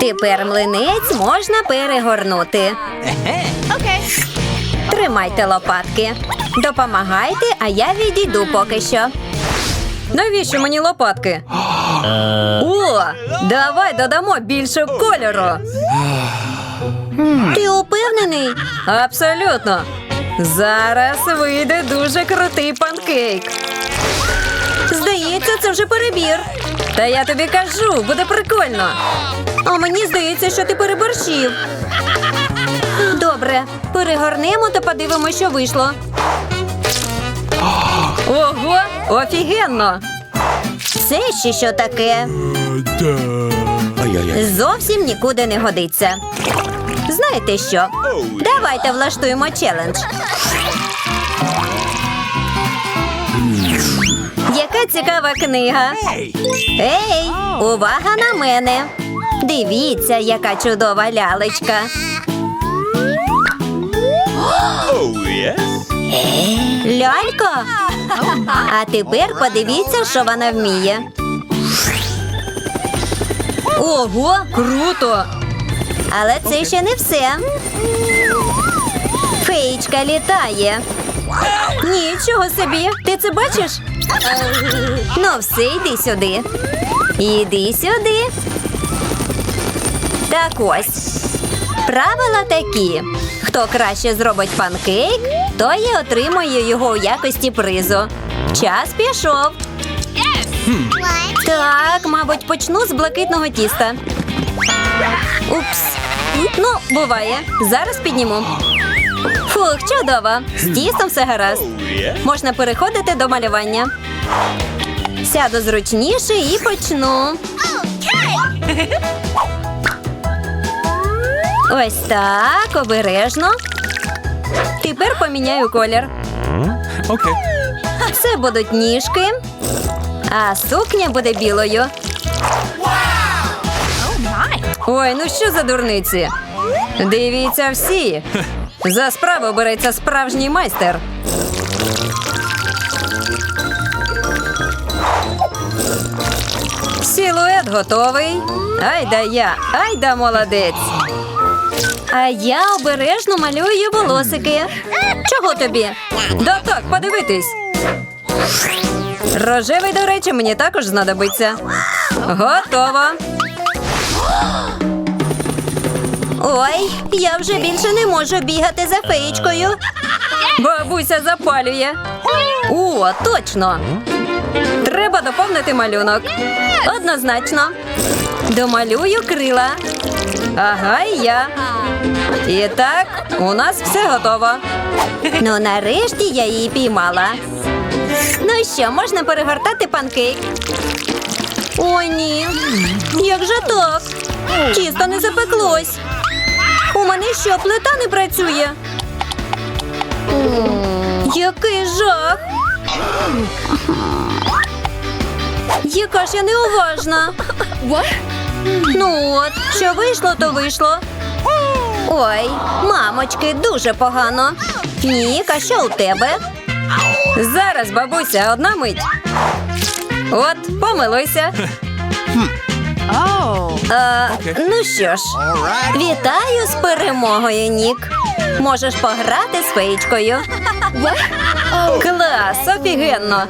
Тепер млинець можна перегорнути. Тримайте лопатки. Допомагайте, а я відійду поки що. Навіщо мені лопатки? О, давай додамо більше кольору. Ти упевнений? Абсолютно. Зараз вийде дуже крутий панкейк. Здається, це вже перебір. Та я тобі кажу, буде прикольно. А мені здається, що ти переборщив. Добре, перегорнемо та подивимося, що вийшло. Ого, офігенно! Це ще що таке? Зовсім нікуди не годиться. Знаєте що? Давайте влаштуємо челендж. Яка цікава книга. Ей, увага на мене. Дивіться, яка чудова лялечка. Лялька? А тепер подивіться, що вона вміє. Ого, круто! Але це ще не все. Феєчка літає. Нічого собі. Ти це бачиш? Ну, все, йди сюди. Іди сюди. Так ось. Правила такі: хто краще зробить панкейк, той і отримує його у якості призу. Час пішов. Так, мабуть, почну з блакитного тіста. Упс. Ну, буває. Зараз підніму. Фух, чудово. З тістом все гаразд. Можна переходити до малювання. Сяду зручніше і почну. Ось так, обережно. Тепер поміняю колір. Це будуть ніжки, а сукня буде білою. Ой, ну що за дурниці? Дивіться всі. За справу береться справжній майстер. Силует готовий. Ай да я, ай да молодець. А я обережно малюю волосики. Чого тобі? Да так, подивитись. Рожевий, до речі, мені також знадобиться. Готово. Ой, я вже більше не можу бігати за феєчкою. Бабуся запалює. О, точно. Треба доповнити малюнок. Однозначно. Домалюю крила. Ага, і я. І так, у нас все готово. Ну, нарешті я її піймала. Ну що, можна перегортати панкейк? О, ні. Як же так? Тісто не запеклось. У мене що, плита не працює? Який жах. Яка ж я неуважна. Ну от, що вийшло, то вийшло. Ой, мамочки, дуже погано. Нік, а що у тебе? Зараз, бабуся, одна мить. От, помилуйся. А, ну що ж, вітаю з перемогою, Нік. Можеш пограти з феєчкою. Клас, офігенно.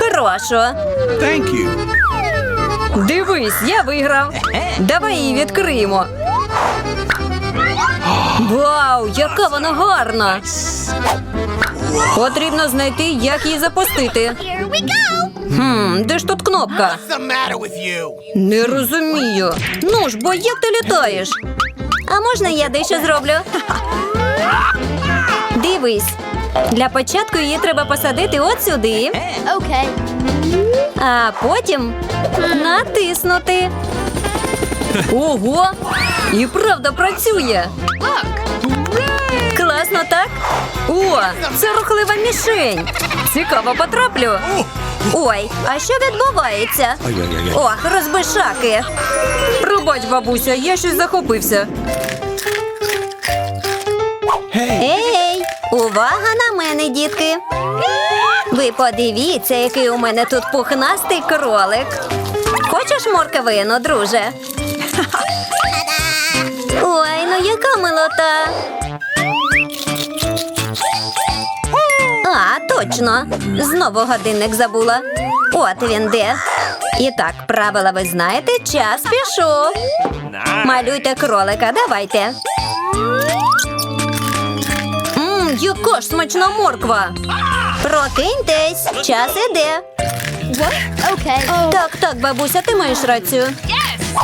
Прошу. Дивись, я виграв. Давай її відкриємо. Вау, яка вона гарна! Потрібно знайти, як її запустити. Хм, де ж тут кнопка? Не розумію. Ну ж, бо як ти літаєш? А можна я дещо зроблю? Дивись. Для початку її треба посадити от сюди. Okay. А потім натиснути. Ого! І правда працює. Класно, так? О, це рухлива мішень. Цікаво потраплю. Ой, а що відбувається? Ох, розбишаки. Пробач, бабуся, я щось захопився. Ей, увага на мене, дітки. Ви подивіться, який у мене тут пухнастий кролик. Хочеш морковину, друже? Ой, ну яка милота. А, точно. Знову годинник забула. От він де. І так, правила ви знаєте, час пішов. Малюйте кролика, давайте. Мм, яка ж смачна морква. Прокиньтесь, час іде. Так, так, бабуся, ти маєш рацію.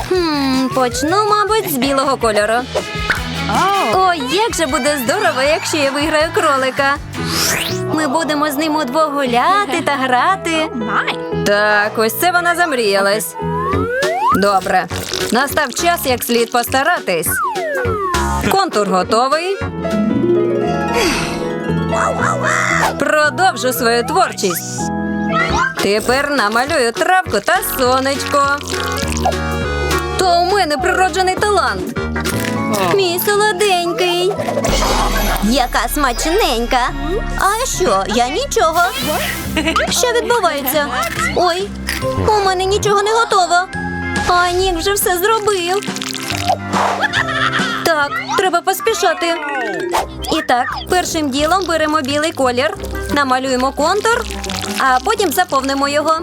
Хм, почну, мабуть, з білого кольору. Ой, як же буде здорово, якщо я виграю кролика. Ми будемо з ним удвох гуляти та грати. Так, ось це вона замріялась. Добре. Настав час як слід постаратись. Контур готовий. Продовжу свою творчість. Тепер намалюю травку та сонечко. То у мене природжений талант. Мій солоденький. Яка смачненька. А що? Я нічого. Що відбувається? Ой, у мене нічого не готово. А Нік вже все зробив. Так, треба поспішати. І так, першим ділом беремо білий колір, намалюємо контур, а потім заповнимо його.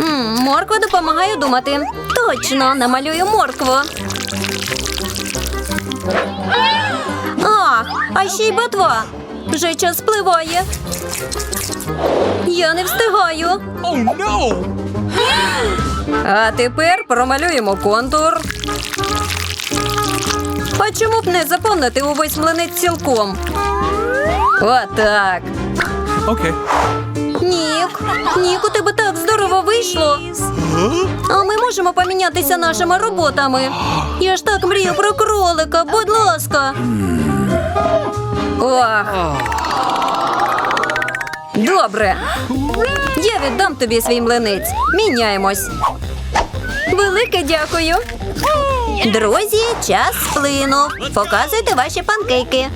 М, морква допомагає думати. Точно, намалюю моркву. Ах, а ще й ботва. Вже час спливає. Я не встигаю. Oh no! А тепер промалюємо контур. А чому б не заповнити увесь млинець цілком? Отак. Okay. Нік, Нік, у тебе так здорово вийшло. А ми можемо помінятися нашими роботами. Я ж так мрію про кролика, будь ласка. Ох. Добре. Я віддам тобі свій млинець. Міняємось. Велике дякую. Друзі, час сплинув. Показуйте ваші панкейки.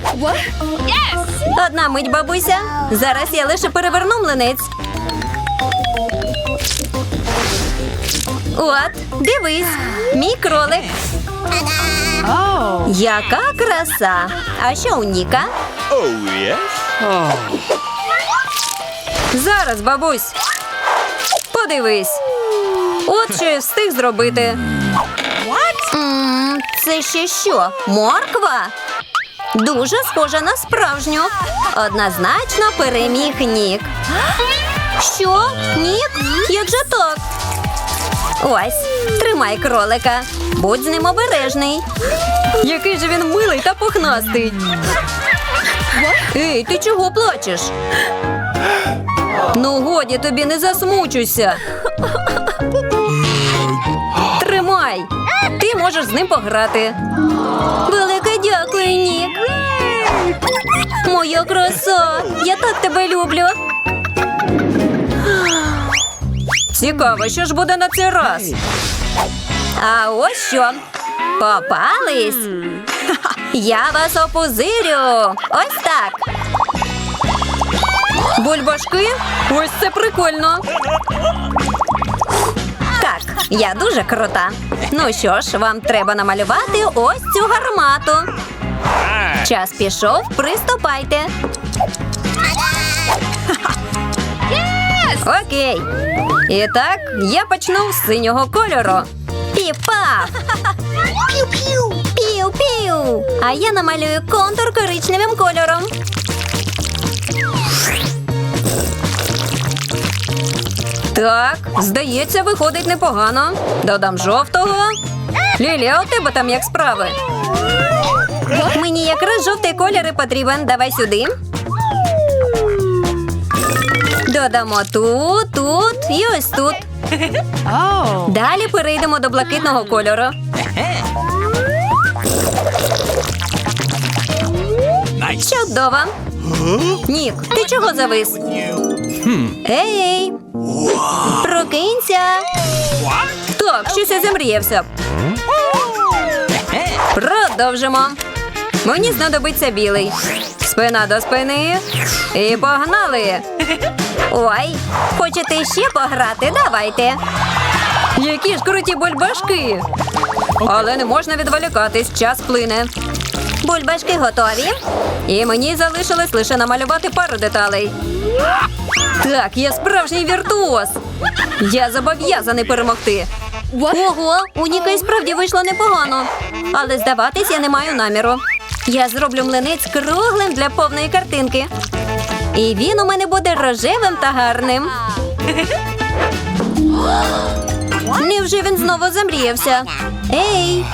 Одна мить, бабуся. Зараз я лише переверну млинець. От, дивись, мій кролик. Яка краса! А що у Ніка? Oh yes. Зараз, бабусь. Подивись. От що я встиг зробити. М, Це ще що? Морква? Дуже схожа на справжню. Однозначно переміг Нік. Що? Нік? Як же так? Ось, тримай кролика. Будь з ним обережний. Який же він милий та пухнастий. Ей, ти чого плачеш? Ну, годі тобі не засмучуйся. Тримай. Ти можеш з ним пограти. Велике дякую, Нік. Моя краса. Я так тебе люблю. Цікаво, що ж буде на цей раз. А ось що. Попались. Я вас опозирю. Ось так. Бульбашки? Ось це прикольно. Так, я дуже крута. Ну що ж, вам треба намалювати ось цю гармату. Час пішов, приступайте. Окей. І так, я почну з синього кольору. Піпав! Піу-піу! А я намалюю контур коричневим кольором. Так, здається, виходить непогано. Додам жовтого. Лілі, а у тебе там як справи? Мені якраз жовтий колір і потрібен. Давай сюди. Додамо тут, тут і ось тут. Далі перейдемо до блакитного кольору. Чудово. Нік, ти чого завис? Ей! Прокинься! Так, щось я замріявся. Продовжимо. Мені знадобиться білий. Спина до спини. І погнали. Ой, хочете ще пограти? Давайте. Які ж круті бульбашки. Але не можна відволікатись, час плине. Бульбашки готові. І мені залишилось лише намалювати пару деталей. Так, я справжній віртуоз. Я зобов'язаний перемогти. Ого, у Ніка і справді вийшло непогано. Але здаватись я не маю наміру. Я зроблю млинець круглим для повної картинки. І він у мене буде рожевим та гарним. Невже він знову замріявся? Ей!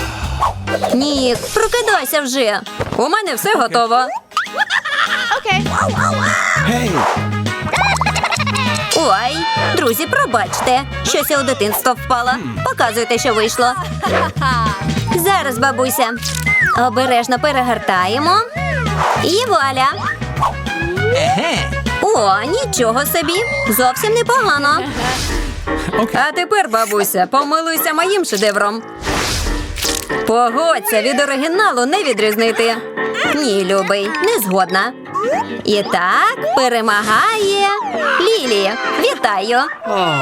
Нік, прокидайся вже. У мене все готово. Okay. Ой, друзі, пробачте. Щось я у дитинство впала. Показуйте, що вийшло. Зараз, бабуся. Обережно перегортаємо. І вуаля. О, нічого собі. Зовсім непогано. Okay. А тепер, бабуся, помилуйся моїм шедевром. Погодься, від оригіналу не відрізнити. Ні, любий, не згодна. І так перемагає Лілі. Вітаю!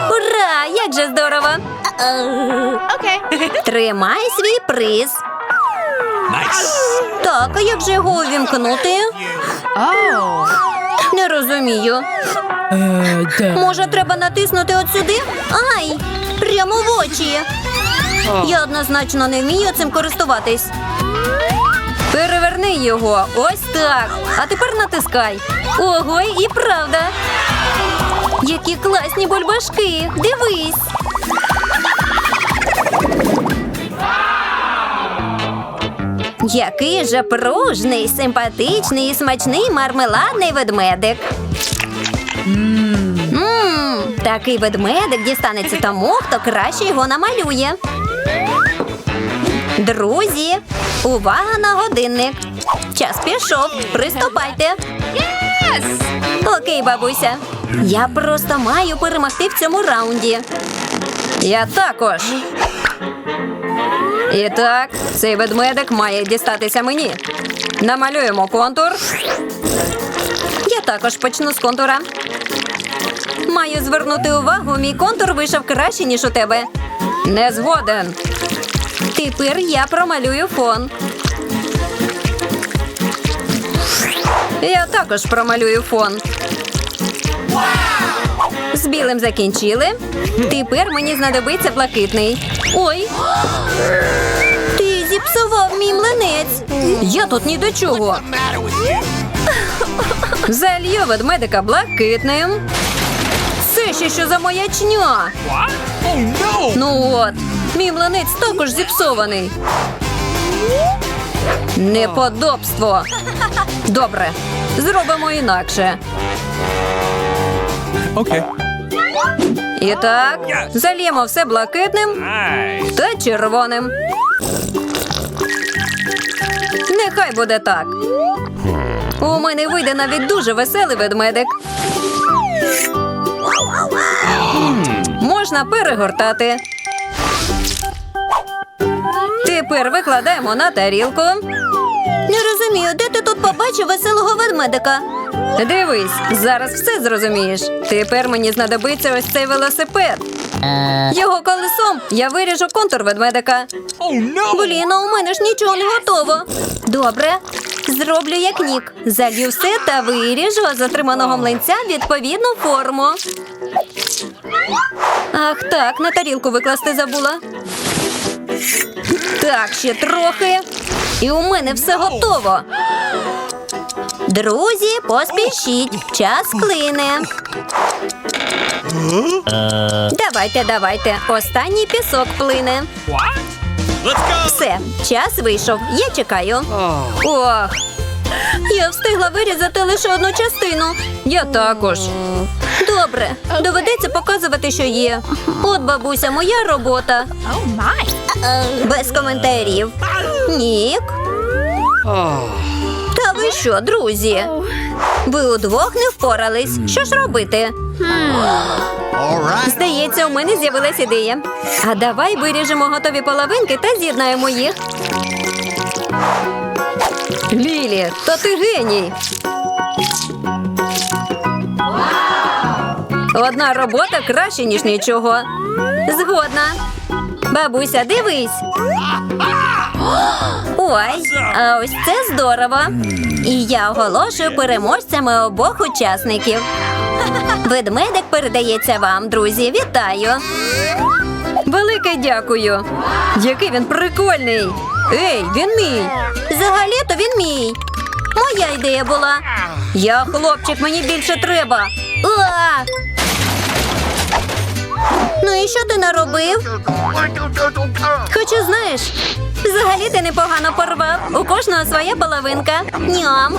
Ура! Як же здорово! Okay. Тримай свій приз. Так, а як же його увімкнути? Не розумію. Може, треба натиснути от сюди? Ай! Прямо в очі. Я однозначно не вмію цим користуватись. Переверни його. Ось так. А тепер натискай. Ого, і правда. Які класні бульбашки. Дивись. Який же пружний, симпатичний і смачний мармеладний ведмедик. Мм, такий ведмедик дістанеться тому, хто краще його намалює. Друзі, увага на годинник. Час пішов. Приступайте. Окей, бабуся. Я просто маю перемогти в цьому раунді. Я також. І так, цей ведмедик має дістатися мені. Намалюємо контур. Я також почну з контура. Маю звернути увагу, мій контур вийшов краще, ніж у тебе. Не згоден. Тепер я промалюю фон. Я також промалюю фон. З білим закінчили. Тепер мені знадобиться блакитний. Ой. Ти зіпсував мій млинець. Я тут ні до чого. Залью ведмедика блакитним. Це ще що за маячня? Ну от, мій млинець також зіпсований. Неподобство. Добре, зробимо інакше. Okay. І так, зальємо все блакитним та червоним. Нехай буде так. У мене вийде навіть дуже веселий ведмедик. Можна перегортати. Тепер викладаємо на тарілку. Не розумію, де ти тут побачив веселого ведмедика? Дивись, зараз все зрозумієш. Тепер мені знадобиться ось цей велосипед. Його колесом я виріжу контур ведмедика. Oh. Блін, а у мене ж нічого не готово. Добре. Зроблю як нік. Залью все та виріжу з отриманого млинця відповідну форму. Ах так, на тарілку викласти забула. Так, ще трохи. І у мене все готово. Друзі, поспішіть. Час клине. Давайте, давайте. Останній пісок плине. Let's go. Все, час вийшов. Я чекаю. Ох. Я встигла вирізати лише одну частину. Я також. Добре, доведеться показувати, що є. От, бабуся, моя робота. Oh. Без коментарів. Нік. Ви що, друзі? Ви удвох не впорались. Що ж робити? Здається, у мене з'явилась ідея. А давай виріжемо готові половинки та з'єднаємо їх. Лілі, та ти геній. Одна робота краще, ніж нічого. Згодна. Бабуся, дивись. Ой, а ось це здорово. І я оголошую переможцями обох учасників. Ведмедик передається вам, друзі. Вітаю. Велике дякую. Який він прикольний. Ей, він мій. Взагалі-то він мій. Моя ідея була. Я хлопчик, мені більше треба. А! Ну і що ти наробив? Хоча знаєш, взагалі ти непогано порвав. У кожного своя половинка. Ням.